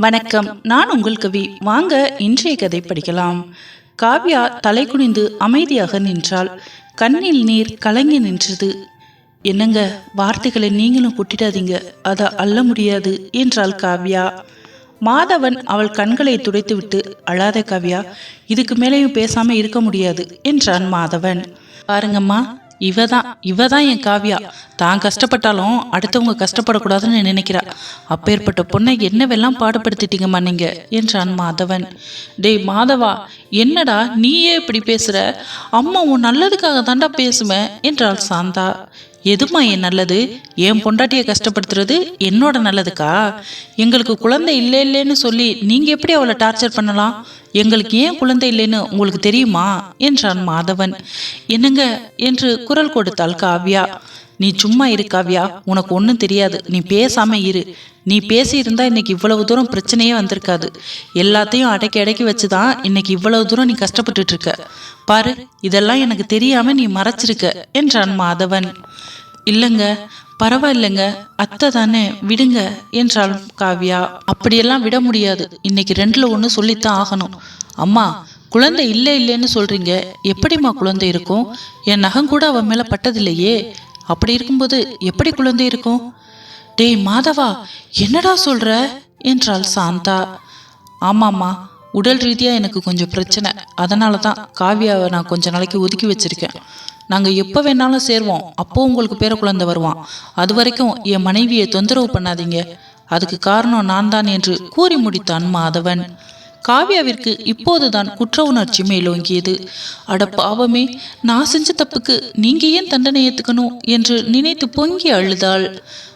வணக்கம். நான் உங்கள் கவி. வாங்க இன்றைய கதை படிக்கலாம். காவ்யா தலை குனிந்து அமைதியாக நின்றாள். கண்ணில் நீர் கலங்கி நின்றது. என்னங்க வார்த்தைகளை நீங்களும் கொட்டிடாதீங்க. அதை அள்ள முடியாது என்றாள் காவ்யா. மாதவன் அவள் கண்களை துடைத்துவிட்டு அழாத காவ்யா இதுக்கு மேலேயும் பேசாம இருக்க முடியாது என்றான் மாதவன். பாருங்கம்மா இவ தான் இவ தான் என் காவியா. தான் கஷ்டப்பட்டாலும் அடுத்தவங்க கஷ்டப்படக்கூடாதுன்னு நினைக்கிறா. அப்பேற்பட்ட பொண்ணை என்னவெல்லாம் பாடுபடுத்திட்டீங்கம்மா நீங்க? என்றான் மாதவன். டேய் மாதவா என்னடா நீயே இப்படி பேசுற? அம்மா உன் நல்லதுக்காக தாண்டா பேசுவேன் என்றாள் சாந்தா. எதுமா என் நல்லது? என் பொண்டாட்டியை கஷ்டப்படுத்துறது என்னோட நல்லதுக்கா? எங்களுக்கு குழந்தை இல்லை இல்லைன்னு சொல்லி நீங்க எப்படி அவளை டார்ச்சர் பண்ணலாம்? எங்களுக்கு ஏன் குழந்தை இல்லைன்னு உங்களுக்கு தெரியுமா? என்றான் மாதவன். என்னங்க? என்று குரல் கொடுத்தாள் காவ்யா. நீ சும்மா இரு காவ்யா. உனக்கு ஒன்றும் தெரியாது. நீ பேசாம இரு. நீ பேசியிருந்தா இன்னைக்கு இவ்வளவு தூரம் பிரச்சனையே வந்திருக்காது. எல்லாத்தையும் அடக்கி அடக்கி வச்சுதான் இன்னைக்கு இவ்வளவு தூரம் நீ கஷ்டப்பட்டுட்டு இருக்க. பாரு இதெல்லாம் எனக்கு தெரியாம நீ மறைச்சிருக்க என்றான் மாதவன். இல்லைங்க பரவாயில்லைங்க அத்தை தானே விடுங்க என்றாள் காவ்யா அப்படியெல்லாம் விட முடியாது. இன்னைக்கு ரெண்டுல ஒன்று சொல்லித்தான் ஆகணும். அம்மா குழந்தை இல்லை இல்லைன்னு சொல்றீங்க எப்படிம்மா குழந்தை இருக்கும்? என் நகம் கூட அவன் மேல பட்டதில்லையே. அப்படி இருக்கும்போது எப்படி குழந்தை இருக்கும்? டேய் மாதவா என்னடா சொல்ற? என்றாள் சாந்தா. ஆமாம்மா உடல் ரீதியாக எனக்கு கொஞ்சம் பிரச்சனை. அதனால தான் காவியாவை நான் கொஞ்ச நாளைக்கு ஒதுக்கி வச்சிருக்கேன். நாங்கள் எப்போ வேணாலும் சேருவோம். அப்போ உங்களுக்கு பேர குழந்தை வருவான். அது வரைக்கும் என் மனைவியை தொந்தரவு பண்ணாதீங்க. அதுக்கு காரணம் நான் தான் என்று கூறி முடித்தான் மாதவன் காவ்யாவிற்கு இப்போதுதான் குற்ற உணர்ச்சி மேலோங்கியது. அட பாவமே நான் செஞ்ச தப்புக்கு நீங்க ஏன் தண்டனை ஏத்துக்கணும் என்று நினைத்து பொங்கி அழுதாள்.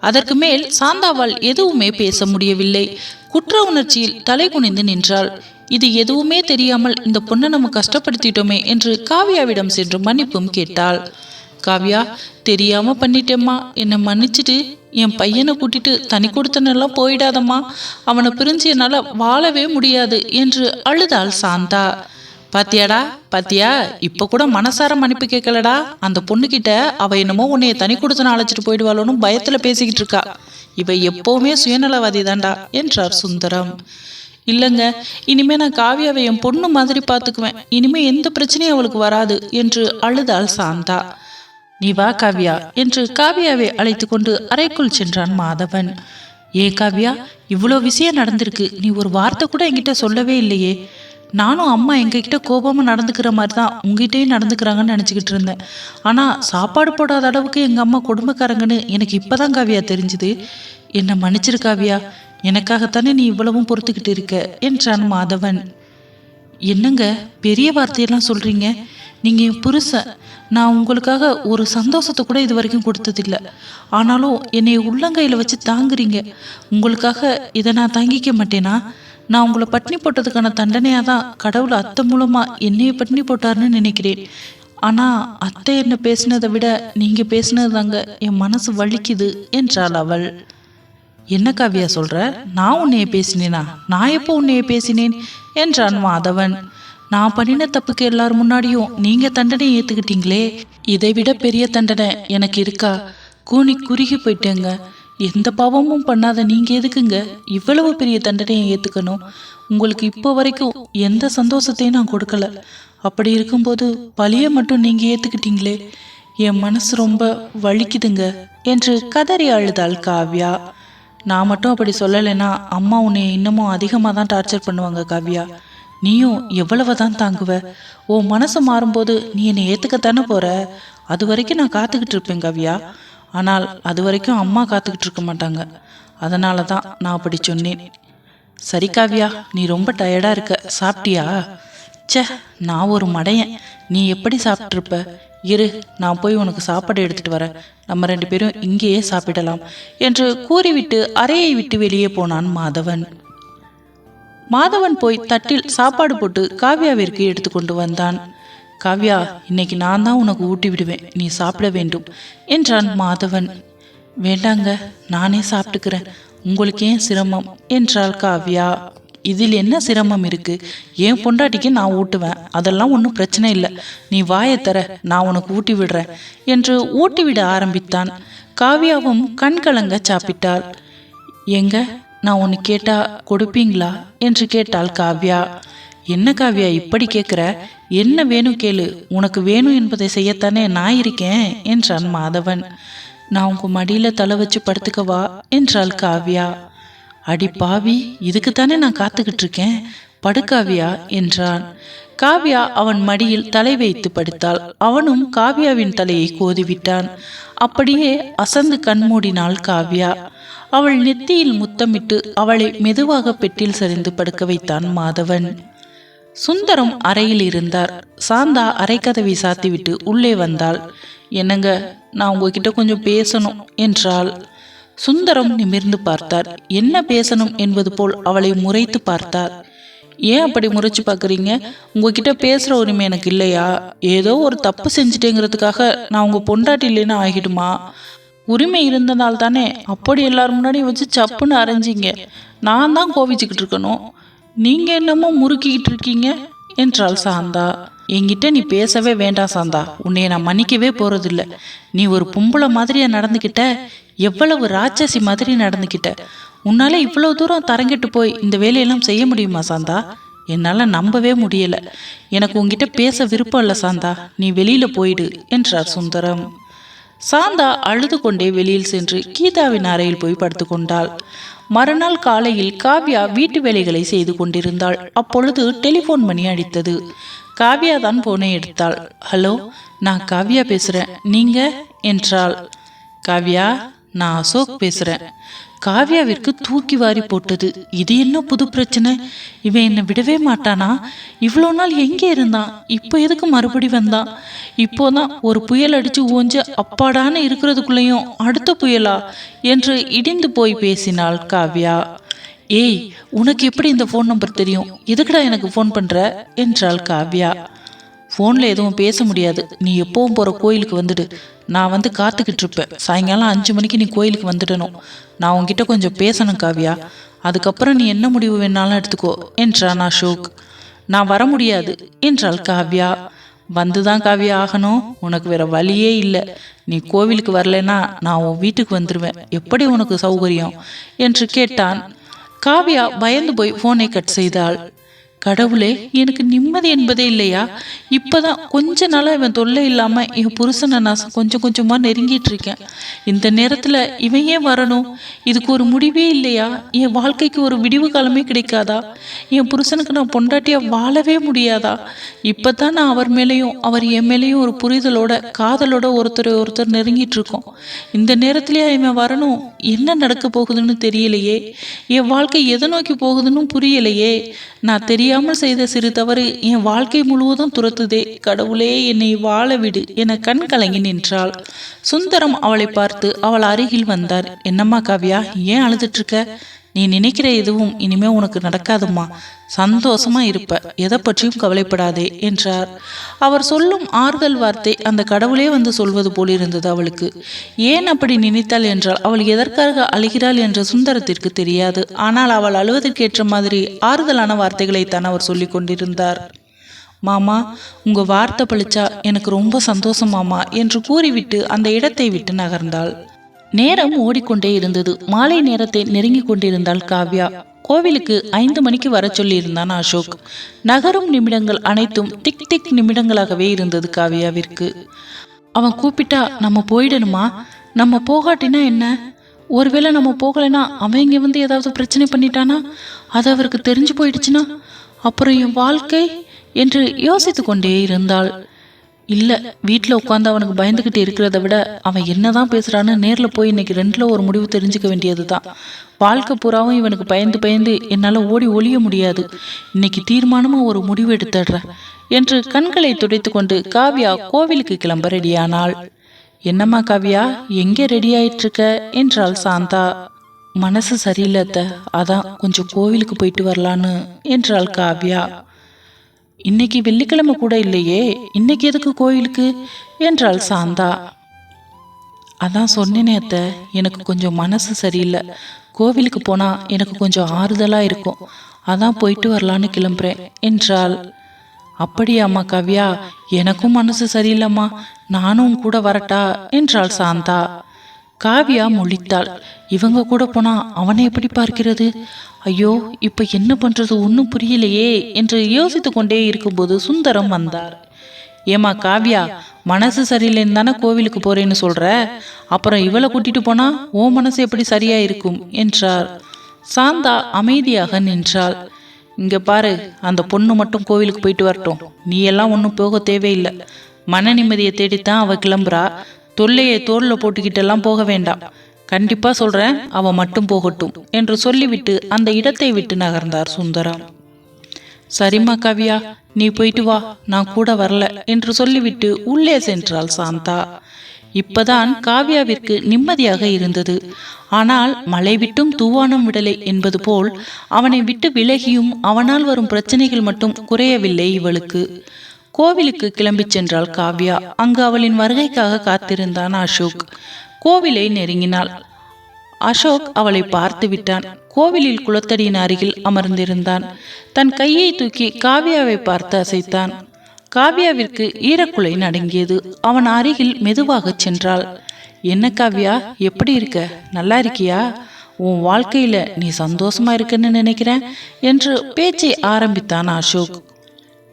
அதற்கு மேல் சாந்தாவால் எதுவுமே பேச முடியவில்லை. குற்ற உணர்ச்சியில் தலை குனிந்து நின்றாள். இது எதுவுமே தெரியாமல் இந்த பொண்ணை நம்ம கஷ்டப்படுத்திட்டோமே என்று காவ்யாவிடம் சென்று மன்னிப்பும் கேட்டாள். காவ்யா தெரியாம பண்ணிட்டேம்மா. என்னை மன்னிச்சிட்டு என் பையனை கூட்டிட்டு தனி கொடுத்தனெல்லாம் போயிடாதம்மா. அவனை பிரிஞ்சு என்னால் வாழவே முடியாது என்று அழுதாள் சாந்தா. பாத்தியாடா பாத்தியா இப்ப கூட மனசார மன்னிப்பு கேட்கலடா. அந்த பொண்ணுக்கிட்ட அவ என்னமோ உன்னைய தனி கொடுத்தன அழைச்சிட்டு போயிடுவாளோன்னு பயத்துல பேசிக்கிட்டு இருக்கா. இவ எப்பவுமே சுயநலவாதி தான்டா என்றார் சுந்தரம். இல்லைங்க இனிமே நான் காவியாவை என் பொண்ணு மாதிரி பார்த்துக்குவேன். இனிமே எந்த பிரச்சனையும் அவளுக்கு வராது என்று அழுதாள் சாந்தா. நீ வா காவ்யா என்று காவியாவை அழைத்து கொண்டு அறைக்குள் சென்றான் மாதவன். ஏ காவ்யா இவ்வளோ விஷயம் நடந்திருக்கு. நீ ஒரு வார்த்தை கூட என்கிட்ட சொல்லவே இல்லையே. நானும் அம்மா எங்ககிட்ட கோபமாக நடந்துக்கிற மாதிரி தான் உங்ககிட்டயும் நடந்துக்கிறாங்கன்னு நினச்சிக்கிட்டு இருந்தேன். ஆனால் சாப்பாடு போடாத அளவுக்கு எங்கள் அம்மா குடும்பக்காரங்கன்னு எனக்கு இப்போதான் காவியா தெரிஞ்சுது. என்னை மன்னிச்சிரு காவியா. எனக்காகத்தானே நீ இவ்வளவும் பொறுத்துக்கிட்டு இருக்க? என்றான் மாதவன். என்னங்க பெரிய வார்த்தையெல்லாம் சொல்றீங்க? நீங்க என் புருஷன் நான் உங்களுக்காக ஒரு சந்தோஷத்தை கூட இது வரைக்கும் கொடுத்ததில்ல. ஆனாலும் என்னை உள்ளங்கையில் வச்சு தாங்குறீங்க. உங்களுக்காக இதை நான் தாங்கிக்க மாட்டேனா? நான் உங்களை பட்னி போட்டதுக்கான தண்டனையாக தான் கடவுள் அத்தை மூலமாக என்னைய பட்னி போட்டாருன்னு நினைக்கிறேன். ஆனால் அத்தை என்ன பேசினதை விட நீங்கள் பேசினது தாங்க என் மனசு வலிக்குது என்றாள் அவள். என்ன காவியா சொல்ற? நான் உன்னைய பேசினேனா? நான் எப்போ உன்னைய பேசினேன்? என்றான் மாதவன். நான் பண்ணின தப்புக்கு எல்லார் முன்னாடியும் நீங்க தண்டனை ஏத்துக்கிட்டீங்களே? இதை விட பெரிய தண்டனை எனக்கு இருக்கா? கூனி குறுகி போயிட்டேங்க. எந்த பாவமும் பண்ணாத நீங்க எதுக்குங்க? இவ்வளவு பெரிய தண்டனையை ஏத்துக்கணும். உங்களுக்கு இப்போ வரைக்கும் எந்த சந்தோஷத்தையும் நான் கொடுக்கல. அப்படி இருக்கும்போது பழிய மட்டும் நீங்க ஏத்துக்கிட்டீங்களே? என் மனசு ரொம்ப வலிக்குதுங்க என்று கதறி அழுதாள் காவ்யா. நான் மட்டும் அப்படி சொல்லலைன்னா அம்மா உன்னை இன்னமும் அதிகமாக தான் டார்ச்சர் பண்ணுவாங்க காவ்யா. நீயும் எவ்வளவு தான் தாங்குவ? ஓ மனசு மாறும்போது நீ என்னை ஏற்றுக்கத்தானே போற? அது வரைக்கும் நான் காத்துக்கிட்டு இருப்பேன் காவ்யா. ஆனால் அது வரைக்கும் அம்மா காத்துக்கிட்டு இருக்க மாட்டாங்க. அதனால தான் நான் அப்படி சொன்னேன். சரி காவ்யா நீ ரொம்ப டயர்டாக இருக்க. சாப்பிட்டியா? ச்சே நான் ஒரு மடையன். நீ எப்படி சாப்பிட்ருப்ப இரு நான் போய் உனக்கு சாப்பாடு எடுத்துட்டு வரேன். நம்ம ரெண்டு பேரும் இங்கேயே சாப்பிடலாம் என்று கூறிவிட்டு அறையை விட்டு வெளியே போனான் மாதவன். மாதவன் போய் தட்டில் சாப்பாடு போட்டு காவ்யாவிற்கு எடுத்துக்கொண்டு வந்தான். காவ்யா இன்னைக்கு நான் தான் உனக்கு ஊட்டி விடுவேன். நீ சாப்பிட வேண்டும் என்றான் மாதவன். வேண்டாங்க நானே சாப்பிட்டுக்கிறேன். உங்களுக்கே சிரமம் என்றாள் காவ்யா. இதில் என்ன சிரமம் இருக்கு? என் பொண்டாட்டிக்கு நான் ஊட்டுவேன். அதெல்லாம் ஒன்றும் பிரச்சனை இல்லை. நீ வாயை தர நான் உனக்கு ஊட்டி விடுறேன் என்று ஊட்டி விட ஆரம்பித்தான். காவியாவும் கண் கலங்க சாப்பிட்டாள். எங்க? நான் ஒன்று கேட்டா கொடுப்பீங்களா? என்று கேட்டாள் காவ்யா. என்ன காவ்யா இப்படி கேட்குற என்ன வேணும் கேளு. உனக்கு வேணும் என்பதை செய்யத்தானே நான் இருக்கேன்? என்றான் மாதவன். நான் உங்க மடியில தலை வச்சு படுத்துக்கவா? என்றாள் காவ்யா. அடி பாவி இதுக்கு தானே நான் காத்துக்கிட்டு இருக்கேன் படுக்காவியா என்றான். காவ்யா அவன் மடியில் தலை வைத்து படுத்தாள். அவனும் காவ்யாவின் தலையை கோதிவிட்டான். அப்படியே அசந்து கண்மூடினாள் காவ்யா. அவள் நெத்தியில் முத்தமிட்டு அவளை மெதுவாக பெட்டில் சரிந்து படுக்க வைத்தான் மாதவன். சுந்தரம் அறையில் இருந்தார். சாந்தா அரைக்கதவை சாத்திவிட்டு உள்ளே வந்தாள். என்னங்க நான் உங்ககிட்ட கொஞ்சம் பேசணும் என்றாள். சுந்தரம் நிமிர்ந்து பார்த்தார். என்ன பேசணும்? என்பது போல் அவளை முறைத்து பார்த்தார். ஏன் அப்படி முறைச்சு பார்க்குறீங்க? உங்ககிட்ட பேசுகிற உரிமை எனக்கு இல்லையா? ஏதோ ஒரு தப்பு செஞ்சுட்டேங்கிறதுக்காக நான் உங்கள் பொண்டாட்டி இல்லைன்னு ஆகிடுமா? உரிமை இருந்ததால் தானே அப்படி எல்லாரும் முன்னாடியும் வச்சு சப்புன்னு அரைஞ்சிங்க. நான் தான் கோவிச்சுக்கிட்டு இருக்கணும். நீங்கள் என்னமோ முறுக்கிக்கிட்டு இருக்கீங்க என்றாள் சாந்தா. என்கிட்ட நீ பேசவே வேண்டாம் சாந்தா. உன்னைய நான் மன்னிக்கவே போறதில்ல. நீ ஒரு பொம்பளை மாதிரியா நடந்துக்கிட்ட எவ்வளவு ராட்சசி மாதிரி நடந்துக்கிட்ட உன்னால இவ்வளவு தூரம் தரங்கிட்டு போய் இந்த வேலையெல்லாம் செய்ய முடியுமா சாந்தா? என்னால் நம்பவே முடியல. எனக்கு உங்ககிட்ட பேச விருப்பம் இல்லை சாந்தா. நீ வெளியில போயிடு என்றார் சுந்தரம். சாந்தா அழுது கொண்டே வெளியில் சென்று கீதாவின் அறையில் போய் படுத்துக்கொண்டாள் மறுநாள் காலையில் காவ்யா வீட்டு வேலைகளை செய்து கொண்டிருந்தாள். அப்பொழுது டெலிபோன் மணி அடித்தது. காவ்யா தான் போனை எடுத்தாள். ஹலோ நான் காவ்யா பேசுறேன். நீங்க? என்றாள். காவ்யா நான் அசோக் பேசுறேன். காவ்யாவிற்கு தூக்கி வாரி போட்டது. இது என்ன புது பிரச்சனை? இவன் என்னை விடவே மாட்டானா? இவ்வளோ நாள் எங்கே இருந்தான்? இப்போ எதுக்கு மறுபடி வந்தான் இப்போதான் ஒரு புயல் அடிச்சு ஊஞ்சு அப்பாடான இருக்கிறதுக்குள்ளேயும் அடுத்த புயலா? என்று இடிந்து போய் பேசினாள் காவ்யா. ஏய் உனக்கு எப்படி இந்த ஃபோன் நம்பர் தெரியும்? எதுக்குடா எனக்கு ஃபோன் பண்ற? என்றாள் காவ்யா. ஃபோனில் எதுவும் பேச முடியாது. நீ எப்பவும் போகிற கோயிலுக்கு வந்துடு. நான் வந்து காத்துக்கிட்டு இருப்பேன் சாயங்காலம் அஞ்சு மணிக்கு நீ கோயிலுக்கு வந்துடணும். நான் உன்கிட்ட கொஞ்சம் பேசணும் காவ்யா. அதுக்கப்புறம் நீ என்ன முடிவு வேணாலும் எடுத்துக்கோ என்றான் அசோக். நான் வர முடியாது என்றாள் காவ்யா. வந்துதான் காவியா ஆகணும். உனக்கு வேற வழியே இல்லை. நீ கோவிலுக்கு வரலனா நான் உன் வீட்டுக்கு வந்துடுவேன் எப்படி உனக்கு சௌகரியம்? என்று கேட்டான். காவ்யா பயந்து போய் ஃபோனை கட் செய்தாள். கடவுளே எனக்கு நிம்மதி என்பதே இல்லையா? இப்போதான் கொஞ்ச நாளாக இவன் தொல்லை இல்லாமல் என் புருஷனை நான் கொஞ்சம் கொஞ்சமாக நெருங்கிட்டு இருக்கேன். இந்த நேரத்தில் இவன் ஏன் வரணும்? இதுக்கு ஒரு முடிவே இல்லையா? என் வாழ்க்கைக்கு ஒரு விடிவு காலமே கிடைக்காதா? என் புருஷனுக்கு நான் பொண்டாட்டியாக வாழவே முடியாதா? இப்போ தான் நான் அவர் மேலேயும் அவர் என் மேலேயும் ஒரு புரிதலோட காதலோட ஒருத்தர் ஒருத்தர் நெருங்கிட்டு இருக்கோம். இந்த நேரத்திலேயே இவன் வரணும்? என்ன நடக்க போகுதுன்னு தெரியலையே. என் வாழ்க்கை எதை நோக்கி போகுதுன்னு புரியலையே. நான் தெரியாமல் செய்த சிறு தவறு என் வாழ்க்கை முழுவதும் துரத்துதே. கடவுளே என்னை வாழ விடு என கண் கலங்கி நின்றாள். சுந்தரம் அவளை பார்த்து அவள் அருகில் வந்தார். என்னம்மா காவியா ஏன் அழுதுட்டு இருக்க நீ நினைக்கிற எதுவும் இனிமே உனக்கு நடக்காதும்மா. சந்தோஷமா இருப்ப. எதை பற்றியும் கவலைப்படாதே என்றார். அவர் சொல்லும் ஆறுதல் வார்த்தை அந்த கடவுளே வந்து சொல்வது போல் இருந்தது அவளுக்கு. ஏன் அப்படி நினைத்தாள்? என்றால் அவள் எதற்காக அழுகிறாள்? என்ற சுந்தரத்திற்கு தெரியாது. ஆனால் அவள் அழுவதற்கேற்ற மாதிரி ஆறுதலான வார்த்தைகளைத்தான் அவர் சொல்லி கொண்டிருந்தார். மாமா உங்க வார்த்தை பழிச்சா எனக்கு ரொம்ப சந்தோஷம் மாமா என்று கூறிவிட்டு அந்த இடத்தை விட்டு நகர்ந்தாள். நேரம் ஓடிக்கொண்டே இருந்தது. மாலை நேரத்தை நெருங்கி கொண்டிருந்தாள் காவ்யா. கோவிலுக்கு ஐந்து மணிக்கு வர சொல்லியிருந்தான் அசோக். நகரும் நிமிடங்கள் அனைத்தும் திக் திக் நிமிடங்களாகவே இருந்தது காவியாவிற்கு. அவன் கூப்பிட்டா நம்ம போயிடணுமா? நம்ம போகாட்டினா என்ன? ஒருவேளை நம்ம போகலைன்னா அவன் இங்கே வந்து ஏதாவது பிரச்சனை பண்ணிட்டானா? அது அவருக்கு தெரிஞ்சு போயிடுச்சுன்னா? அப்புறம் என் வாழ்க்கை? என்று யோசித்து கொண்டே இருந்தாள். இல்லை வீட்டில் உட்காந்து அவனுக்கு பயந்துக்கிட்டு இருக்கிறத விட அவன் என்னதான் பேசுகிறான்னு நேரில் போய் இன்னைக்கு ரெண்டில் ஒரு முடிவு தெரிஞ்சுக்க வேண்டியது தான் வாழ்க்கை பூராவும் இவனுக்கு பயந்து பயந்து என்னால் ஓடி ஒழிய முடியாது. இன்னைக்கு தீர்மானமாக ஒரு முடிவு எடுத்துடுறேன் என்று கண்களை துடைத்து கொண்டு காவ்யா கோவிலுக்கு கிளம்ப ரெடியானாள். என்னம்மா காவ்யா எங்கே ரெடி ஆயிட்டு இருக்க என்றாள் சாந்தா. மனசு சரியில்லை அதான் கொஞ்சம் கோவிலுக்கு போயிட்டு வரலான்னு என்றாள் காவ்யா. இன்னைக்கு வெள்ளிக்கிழமை கூட இல்லையே இன்னைக்கு எதுக்கு கோயிலுக்கு? என்றாள் சாந்தா. அதான் சொன்னேனே அத்த எனக்கு கொஞ்சம் மனசு சரியில்லை. கோவிலுக்கு போனா எனக்கு கொஞ்சம் ஆறுதலா இருக்கும். அதான் போயிட்டு வரலான்னு கிளம்புறேன் என்றாள். அப்படியாம்மா கவ்யா எனக்கும் மனசு சரியில்லைம்மா நானும் கூட வரட்டா என்றாள் சாந்தா. காவியா முழித்தாள். இவங்க கூட போனா அவனை எப்படி பார்க்கிறது? ஐயோ இப்ப என்ன பண்றது? ஒன்றும் புரியலையே என்று யோசித்து கொண்டே இருக்கும்போது சுந்தரம் வந்தார். ஏமா காவியா மனசு சரியில்லைன்னு தானே கோவிலுக்கு போறேன்னு சொல்ற? அப்புறம் இவளை கூட்டிட்டு போனா ஓ மனசு எப்படி சரியா இருக்கும் என்றார். சாந்தா அமைதியாக நின்றாள். இங்க பாரு அந்த பொண்ணு மட்டும் கோவிலுக்கு போயிட்டு வரட்டும். நீ எல்லாம் ஒன்றும் போக தேவையில்லை. மன நிம்மதியை தேடித்தான் அவ கிளம்புறா. தொல்லையை தோளில் போட்டுக்கிட்டெல்லாம் போக வேண்டாம். கண்டிப்பா சொல்றேன் அவ மட்டும் போகட்டும் என்று சொல்லிவிட்டு அந்த இடத்தை விட்டு நகர்ந்தார் சுந்தரம். சரிம்மா கவியா நீ போயிட்டு வா நான் கூட வரல என்று சொல்லிவிட்டு உள்ளே சென்றாள் சாந்தா. இப்பதான் காவியாவிற்கு நிம்மதியாக இருந்தது. ஆனால் மழை விட்டும் தூவானம் விடலை என்பது போல் அவனை விட்டு விலகியும் அவனால் வரும் பிரச்சனைகள் மட்டும் குறையவில்லை இவளுக்கு. கோவிலுக்கு கிளம்பிச் சென்றாள் காவ்யா. அங்கு அவளின் வருகைக்காக காத்திருந்தான் அசோக். கோவிலை நெருங்கினாள். அசோக் அவளை பார்த்து விட்டான். கோவிலில் குளத்தடியின் அருகில் அமர்ந்திருந்தான். தன் கையை தூக்கி காவியாவை பார்த்து அசைத்தான். காவியாவிற்கு ஈரக்குலை நடுங்கியது. அவன் அருகில் மெதுவாகச் சென்றாள். என்ன காவ்யா எப்படி இருக்க? நல்லா இருக்கியா? உன் வாழ்க்கையில நீ சந்தோஷமா இருக்குன்னு நினைக்கிறேன்? என்று பேச்சை ஆரம்பித்தான் அசோக்.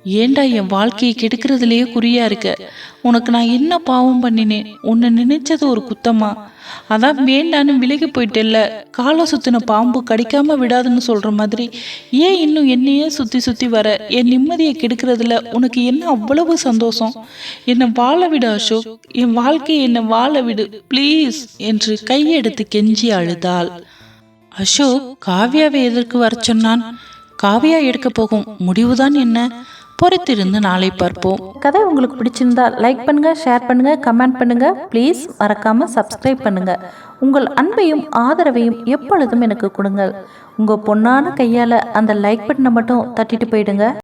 ஏண்டா என் வாழ்க்கையை கெடுக்கிறதுலயே குறியா இருக்க? உனக்கு நான் என்ன பாவம் பண்ணினேன் உன்னை நினைச்சது ஒரு குத்தமா? அதான் வேண்டான்னு விலகி போயிட்டேல்ல? காலை சுத்தின பாம்பு கடிக்காம விடாதுன்னு சொல்ற மாதிரி ஏன் இன்னும் என்னையே சுத்தி சுத்தி வர? என் நிம்மதியை கெடுக்கிறதுல உனக்கு என்ன அவ்வளவு சந்தோஷம்? என்னை வாழ விடு அசோக். என் வாழ்க்கையை என்னை வாழ விடு ப்ளீஸ் என்று கையெடுத்து கெஞ்சி அழுதாள். அசோக் காவியாவை எதற்கு வர சொன்னான்? காவியா எடுக்க போகும் முடிவுதான் என்ன? பொறுத்திருந்து நாளை பார்ப்போம். கதை உங்களுக்கு பிடிச்சிருந்தா லைக் பண்ணுங்க ஷேர் பண்ணுங்க கமெண்ட் பண்ணுங்க. ப்ளீஸ் மறக்காம சப்ஸ்கிரைப் பண்ணுங்க. உங்கள் அன்பையும் ஆதரவையும் எப்பொழுதும் எனக்கு கொடுங்கள். உங்க பொண்ணான கையால அந்த லைக் பட்டனை மட்டும் தட்டிட்டு போயிடுங்க.